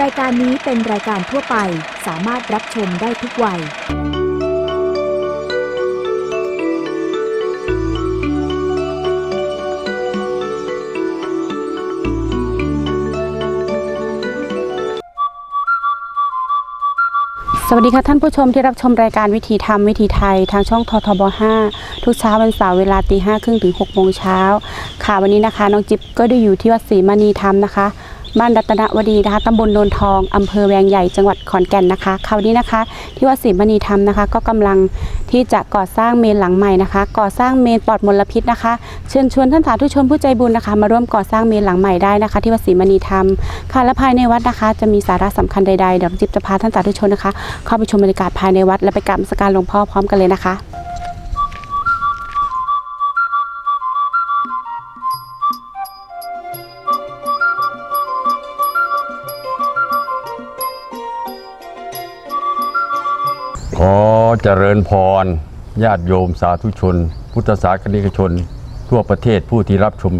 รายการนี้เป็นรายการทั่วไปสามารถรับชมได้ทุกวัย สวัสดีค่ะท่านผู้ชมที่รับชมรายการวิถีธรรมวิถีไทย ทางช่องททบ 5 ทุกเช้าวันเสาร์เวลาตีห้าครึ่งถึง6โมงเช้าค่ะวันนี้นะคะน้องจิ๊บก็ได้อยู่ที่วัดศรีมณีธรรมนะคะ บ้านรัตนวดีนะคะตำบลโนนทองอำเภอแวงใหญ่จังหวัดขอนแก่นนะคะคราวนี้นะคะ ที่วัดศรีมณีธรรมนะคะ ก็กำลังที่จะก่อสร้างเมนหลังใหม่นะคะ ก่อสร้างเมนปลอดมลพิษนะคะ เชิญชวนท่านสาธุชนผู้ใจบุญนะคะ มาร่วมก่อสร้างเมนหลังใหม่ได้นะคะ ที่วัดศรีมณีธรรมค่ะและภายในวัดนะคะ จะมีสาระสำคัญใดๆเดี๋ยวจิ๊บจะพาท่านสาธุชนนะคะ เข้าไปชมบรรยากาศภายในวัดและไปกราบนมัสการหลวงพ่อพร้อมกันเลยนะคะ เจริญพร ญาติโยมสาธุชน พุทธศาสนิกชน ทั่วประเทศผู้ที่รับชม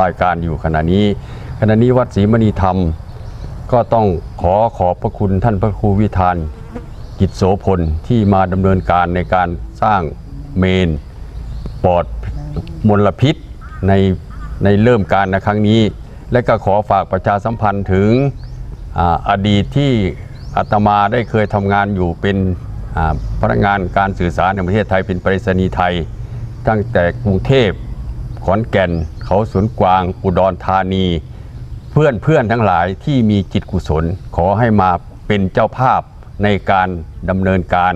รายการอยู่ขณะนี้ ขณะนี้วัดศรีมณีธรรม ก็ต้องขอขอบพระคุณท่านพระครูวิธานกิจโสพลที่มาดำเนินการในการสร้างเมนปลอดมลพิษในในเริ่มการในครั้งนี้ และก็ขอฝากประชาสัมพันธ์ถึงออดีตที่อาตมาได้เคยทำงานอยู่เป็น พนักงานการสื่อสารในประเทศไทยเป็นไปรษณีย์ไทย ตั้งแต่กรุงเทพขอนแก่น เขาสวนกวาง อุดรธานี เพื่อนเพื่อนทั้งหลายที่มีจิตกุศล ขอให้มาเป็นเจ้าภาพในการดำเนินการ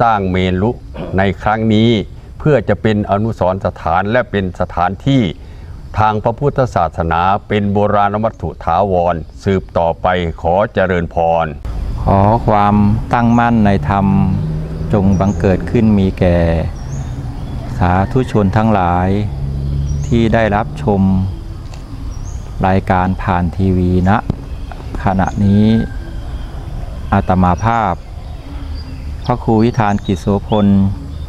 สร้างเมรุในครั้งนี้ เพื่อจะเป็นอนุสรณ์สถานและเป็นสถานที่ทางพระพุทธศาสนาเป็นโบราณวัตถุถาวร สืบต่อไปขอเจริญพร ขอความตั้งมั่นในธรรมจงบังเกิดขึ้นมีแก่ สาธุชนทั้งหลายที่ได้รับชม รายการผ่านทีวีณขณะนี้อาตมาภาพ พระครูวิธานกิจโสพล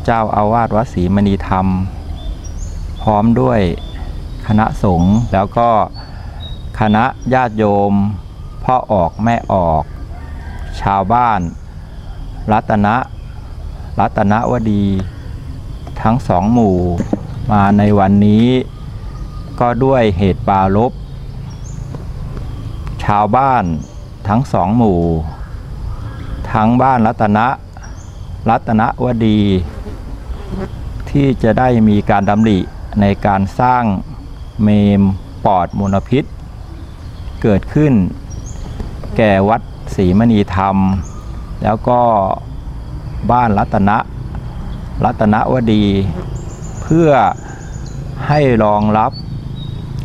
เจ้าอาวาสวัดศรีมณีธรรม พร้อมด้วยคณะสงฆ์แล้วก็คณะญาติโยม พ่อออกแม่ออก ชาวบ้าน รัตนะ รัตนวดี ทั้งสองหมู่มาในวันนี้ ก็ด้วยเหตุปารบชาวบ้านทั้งสองหมู่ ทั้งบ้านรัตนะ รัตนวดี ที่จะได้มีการดำริในการสร้างเมมปอดมลพิษ เกิดขึ้นแก่วัด ศรีมณีธรรม แล้วก็บ้านรัตนะรัตนวดี เพื่อให้รองรับ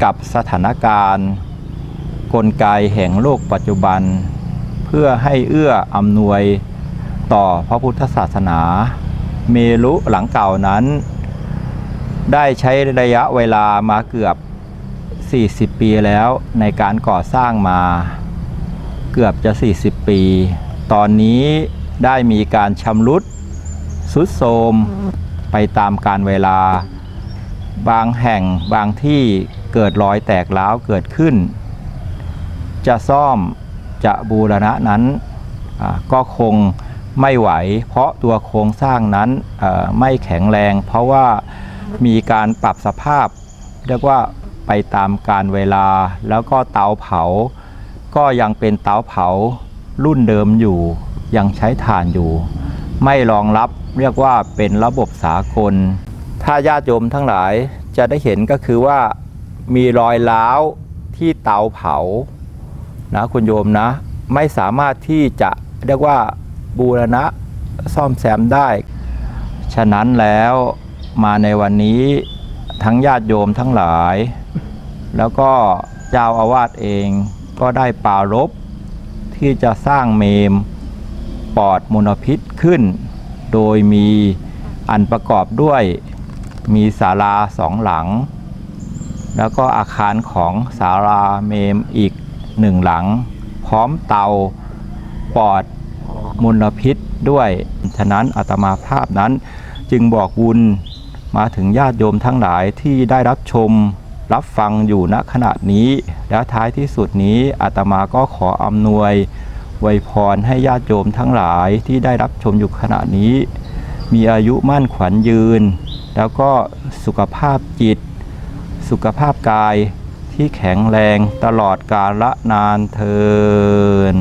กับสถานการณ์ กลไกแห่งโลกปัจจุบัน เพื่อให้เอื้ออำนวยต่อพระพุทธศาสนา เมรุหลังเก่านั้น ได้ใช้ระยะเวลามาเกือบ 40 ปีแล้วในการก่อสร้างมา เกือบจะ 40 ปี ตอนนี้ได้มีการชำรุดสุดโทมไปตามการเวลา บางแห่งบางที่เกิดรอยแตกร้าวเกิดขึ้น จะซ่อมจะบูรณะนั้นก็คงไม่ไหว เพราะตัวโครงสร้างนั้นไม่แข็งแรง เพราะว่ามีการปรับสภาพ เรียกว่าไปตามการเวลาแล้วก็เตาเผา ก็ยังเป็นเตาเผารุ่นเดิมอยู่ ยังใช้ถ่านอยู่ ไม่รองรับเรียกว่าเป็นระบบสากล ถ้าญาติโยมทั้งหลายจะได้เห็นก็คือว่ามีรอยร้าวที่เตาเผานะคุณโยมนะ ไม่สามารถที่จะเรียกว่าบูรณะซ่อมแซมได้ ฉะนั้นแล้วมาในวันนี้ทั้งญาติโยมทั้งหลาย แล้วก็เจ้าอาวาสเอง ก็ได้ปารบที่จะสร้างเมมปอดมลพิษขึ้น โดยมีอันประกอบด้วยมีศาลาสองหลัง แล้วก็อาคารของศาลาเมมอีกหนึ่งหลัง พร้อมเตาปอดมลพิษด้วย ฉะนั้นอาตมาภาพนั้นจึงบอกบุญมาถึงญาติโยมทั้งหลายที่ได้รับชม รับฟังอยู่ณขณะนี้ แล้วท้ายที่สุดนี้อาตมาก็ขออำนวยไวยพรให้ญาติโยมทั้งหลายที่ได้รับชมอยู่ขณะนี้ มีอายุมั่นขวัญยืน แล้วก็สุขภาพจิต สุขภาพกายที่แข็งแรงตลอดกาลนานเทิน